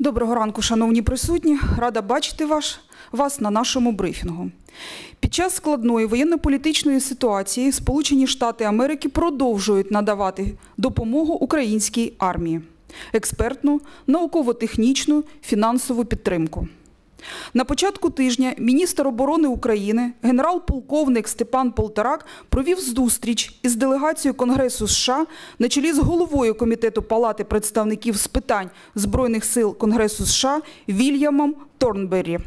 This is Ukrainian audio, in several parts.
Доброго ранку, шановні присутні. Рада бачити ваш, вас на нашому брифінгу. Під час складної воєнно-політичної ситуації Сполучені Штати Америки продовжують надавати допомогу українській армії, експертну, науково-технічну, фінансову підтримку. На початку тижня міністр оборони України, генерал-полковник Степан Полторак провів зустріч із делегацією Конгресу США на чолі з головою Комітету Палати представників з питань Збройних сил Конгресу США Вільямом Торнберрі.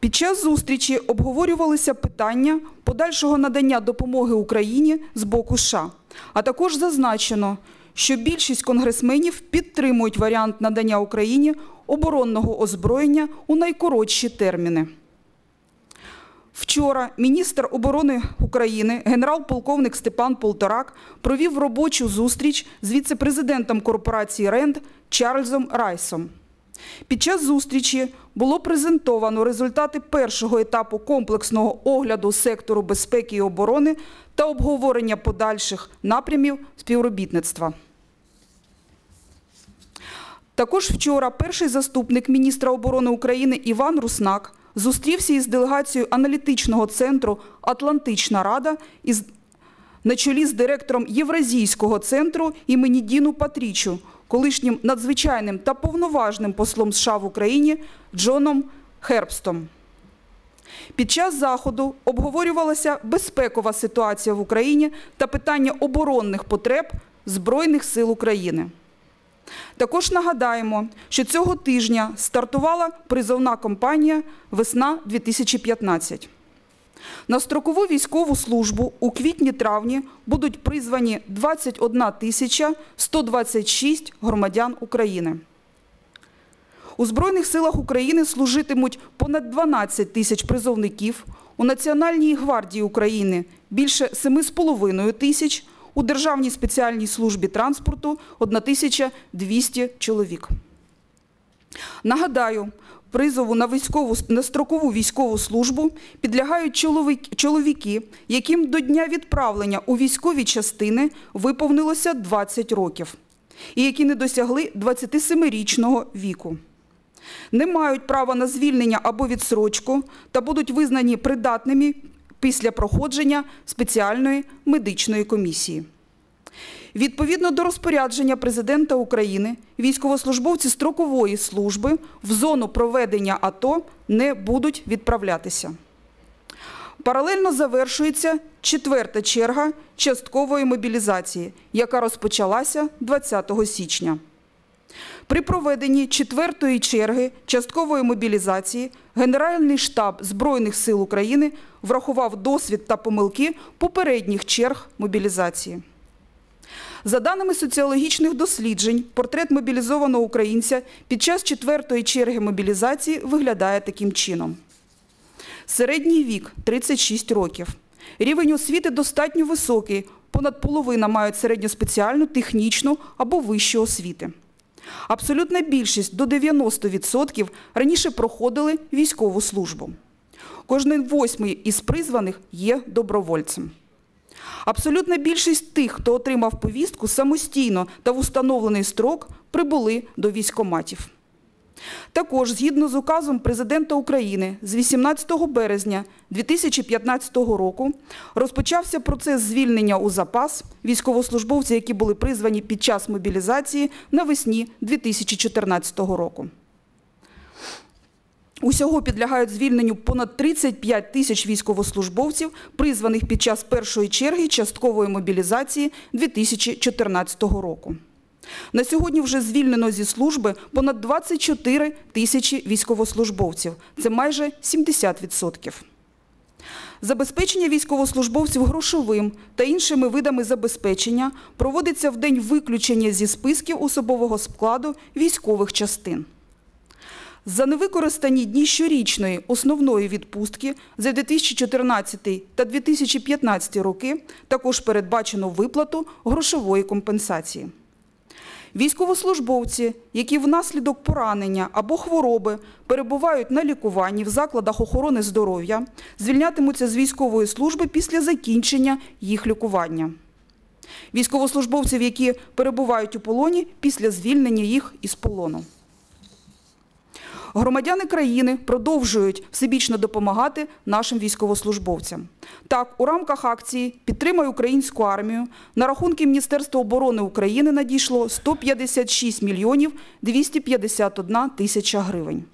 Під час зустрічі обговорювалися питання подальшого надання допомоги Україні з боку США, а також зазначено, що більшість конгресменів підтримують варіант надання Україні оборонного озброєння у найкоротші терміни. Вчора міністр оборони України, генерал-полковник Степан Полторак, провів робочу зустріч з віце-президентом корпорації РЕНД Чарльзом Райсом. Під час зустрічі було презентовано результати першого етапу комплексного огляду сектору безпеки і оборони та обговорення подальших напрямів співробітництва. Також вчора перший заступник міністра оборони України Іван Руснак зустрівся із делегацією аналітичного центру Атлантична Рада із на чолі з директором Євразійського центру імені Діну Патрічу, колишнім надзвичайним та повноважним послом США в Україні Джоном Хербстом. Під час заходу обговорювалася безпекова ситуація в Україні та питання оборонних потреб Збройних сил України. Також нагадаємо, що цього тижня стартувала призовна кампанія Весна 2015. На строкову військову службу у квітні-травні будуть призвані 21 тисяча 126 громадян України. У Збройних силах України служитимуть понад 12 тисяч призовників, у Національній гвардії України більше 7,5 тисяч, у Державній спеціальній службі транспорту 1200 чоловік. Нагадаю, призову на, військову, на строкову військову службу підлягають чоловік, чоловіки, яким до дня відправлення у військові частини виповнилося 20 років, і які не досягли 27-річного віку. Не мають права на звільнення або відсрочку та будуть визнані придатними після проходження спеціальної медичної комісії. Відповідно до розпорядження президента України, військовослужбовці строкової служби в зону проведення АТО не будуть відправлятися. Паралельно завершується четверта черга часткової мобілізації, яка розпочалася 20 січня. При проведенні четвертої черги часткової мобілізації Генеральний штаб Збройних сил України врахував досвід та помилки попередніх черг мобілізації. За даними соціологічних досліджень, портрет мобілізованого українця під час четвертої черги мобілізації виглядає таким чином. Середній вік 36 років. Рівень освіти достатньо високий, понад половина мають середньоспеціальну, технічну або вищу освіти. Абсолютна більшість до 90% раніше проходили військову службу. Кожний восьмий із призваних є добровольцем. Абсолютна більшість тих, хто отримав повістку самостійно та в установлений строк, прибули до військоматів. Також, згідно з указом президента України з 18 березня 2015 року, розпочався процес звільнення у запас військовослужбовців, які були призвані під час мобілізації навесні 2014 року. Усього підлягають звільненню понад 35 тисяч військовослужбовців, призваних під час першої черги часткової мобілізації 2014 року. На сьогодні вже звільнено зі служби понад 24 тисячі військовослужбовців. Це майже 70%. Забезпечення військовослужбовців грошовим та іншими видами забезпечення проводиться в день виключення зі списків особового складу військових частин. За невикористані дні щорічної основної відпустки за 2014 та 2015 роки також передбачено виплату грошової компенсації. Військовослужбовці, які внаслідок поранення або хвороби перебувають на лікуванні в закладах охорони здоров'я, звільнятимуться з військової служби після закінчення їх лікування. військовослужбовців, які перебувають у полоні після звільнення їх із полону. Громадяни країни продовжують всебічно допомагати нашим військовослужбовцям. Так, у рамках акції «Підтримай українську армію» на рахунки Міністерства оборони України надійшло 156 мільйонів 251 тисяча гривень.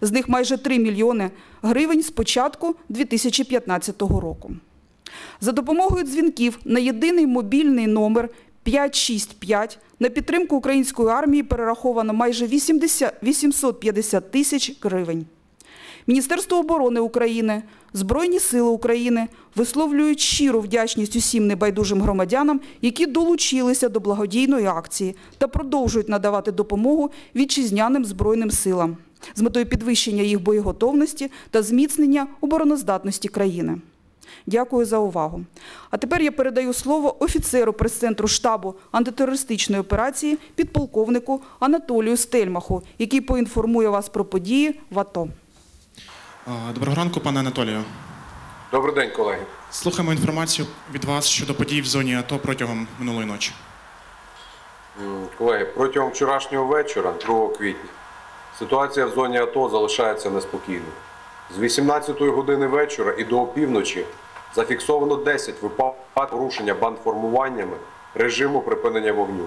З них майже 3 мільйони гривень з початку 2015 року. За допомогою дзвінків на єдиний мобільний номер 565 на підтримку української армії перераховано майже 80 850 тисяч гривень. Міністерство оборони України, Збройні сили України висловлюють щиру вдячність усім небайдужим громадянам, які долучилися до благодійної акції та продовжують надавати допомогу вітчизняним збройним силам з метою підвищення їх боєготовності та зміцнення обороноздатності країни. Дякую за увагу. А тепер я передаю слово офіцеру прес-центру штабу антитерористичної операції підполковнику Анатолію Стельмаху, який поінформує вас про події в АТО. Доброго ранку, пане Анатолію. Добрий день, колеги. Слухаємо інформацію від вас щодо подій в зоні АТО протягом минулої ночі. Колеги, протягом вчорашнього вечора, 2 квітня, ситуація в зоні АТО залишається неспокійною. З 18 години вечора і до опівночі зафіксовано 10 випадків порушення бандформуваннями режиму припинення вогню.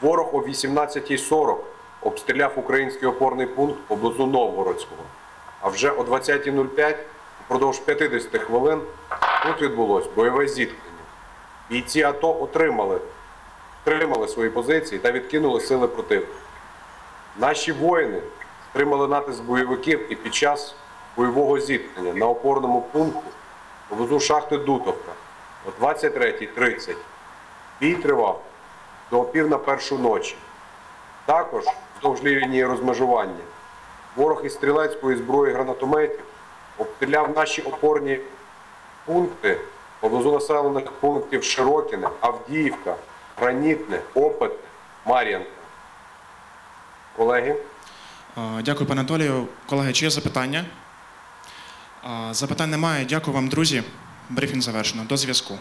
Ворог о 18.40 обстріляв український опорний пункт поблизу Новгородського. А вже о 20.05 впродовж 50 хвилин тут відбулось бойове зіткнення. Бійці АТО отримали тримали свої позиції та відкинули сили противника. Наші воїни стримали натиск бойовиків і під час бойового зіткнення на опорному пункті поблизу шахти Дутовка о 23.30 бій тривав до пів на першу ночі. Також вздовж лінії розмежування ворог із стрілецької зброї гранатометів обстріляв наші опорні пункти поблизу населених пунктів Широкіне, Авдіївка, Гранітне, Опитне, Мар'янка. Колеги, Дякую, пане Анатолію. Колеги, чи є запитання? Запитань немає. Дякую вам, друзі. Брифінг завершено. До зв'язку.